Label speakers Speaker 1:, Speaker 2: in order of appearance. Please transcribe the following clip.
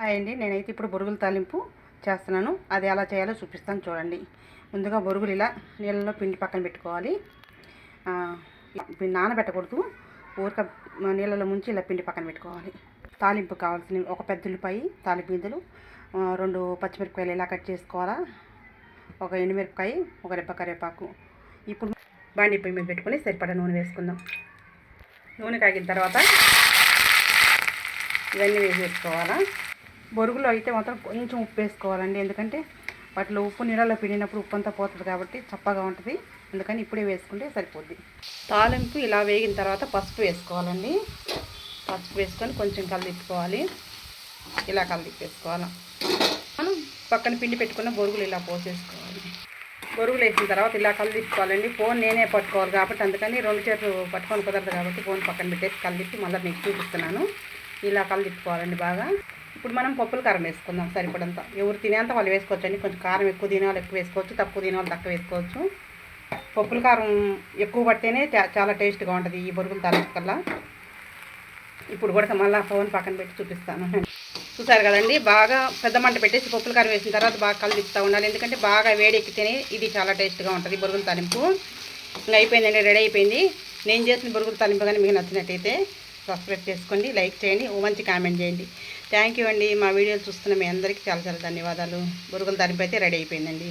Speaker 1: Hi అండి. నేనైతే ఇప్పుడు బొరుగుల తాలింపు చేస్తున్నాను. అది ఎలా చేయాలో చూపిస్తాను చూడండి. ముందుగా బొరుగులు ఇలా నీళ్ళలో పిండి పక్కన పెట్టుకోవాలి. నానబెట్టకూడదు. ఊరక నీళ్ళలో ముంచి ఇలా పిండి పక్కన పెట్టుకోవాలి. తాలింపు కావాల్సినవి ఒక పెద్ద ఉల్లిపాయ తాలింపు గింజలు రెండు పచ్చిమిరపకాయలు ఇలా కట్ చేసుకోవాలా? ఒక ఎండుమిరపకాయ ఒక రెప్ప కరివేపాకు. ఇప్పుడు బాండి పొయ్యి మీద పెట్టుకొని సరిపడా నూనె వేసుకుందాం. నూనె కాగిన తర్వాత ఇవన్నీ వేసేసుకోవాలా? బొరుగులో అయితే మాత్రం కొంచెం ఉప్పు వేసుకోవాలండి. ఎందుకంటే వాటిలో ఉప్పు నీళ్ళలో పిండినప్పుడు ఉప్పు అంతా పోతుంది కాబట్టి చప్పగా ఉంటుంది. అందుకని ఇప్పుడే వేసుకుంటే సరిపోద్ది. తాలింపు ఇలా వేగిన తర్వాత పసుపు వేసుకోవాలండి. పసుపు వేసుకొని కొంచెం కలిదిప్పుకోవాలి. ఇలా కలదిప్పేసుకోవాలి. మనం పక్కన పిండి పెట్టుకున్న బొరుగులు ఇలా పోసేసుకోవాలి. బొరుగులు వేసిన తర్వాత ఇలా కలిదిప్పుకోవాలండి. ఫోన్ నేనే పట్టుకోవాలి కాబట్టి అందుకని రెండు చేతులు పట్టుకొని కుదరదు కాబట్టి ఫోన్ పక్కన పెట్టేసి కలిపి మళ్ళీ మీకు చూపిస్తున్నాను. ఇలా కలిదిప్పుకోవాలండి బాగా. ఇప్పుడు మనం పప్పుల కారం వేసుకుందాం సరిపడంత. ఎవరు తినేంత వాళ్ళు వేసుకోవచ్చు అండి కొంచెం కారం ఎక్కువ తినే వాళ్ళు ఎక్కువ వేసుకోవచ్చు తక్కువ తినే వాళ్ళు తక్కువ వేసుకోవచ్చు. పప్పుల కారం ఎక్కువ పడితేనే చాలా టేస్ట్గా ఉంటుంది ఈ బొరుగుల తాలింపు కల్లా. ఇప్పుడు కూడా మళ్ళీ ఫోన్ పక్కన పెట్టి చూపిస్తాను. చూసారు కదండి బాగా పెద్ద మంట పెట్టేసి పప్పుల కారం వేసిన తర్వాత బాగా కలిపిస్తూ ఉండాలి. ఎందుకంటే బాగా వేడెక్కితేనే ఇది చాలా టేస్ట్గా ఉంటుంది బొరుగుల తాలింపు. ఇంకా అయిపోయిందండి రెడీ అయిపోయింది. నేను చేసిన బొరుగుల తాలింపు కానీ మీకు నచ్చినట్టయితే సబ్స్క్రైబ్ చేసుకోండి లైక్ చేయండి ఓ మంచి కామెంట్ చేయండి. థ్యాంక్ యూ అండి. మా వీడియోలు చూస్తున్న మీ అందరికీ చాలా చాలా ధన్యవాదాలు. బురుగుల తాలింపు అయితే రెడీ అయిపోయిందండి.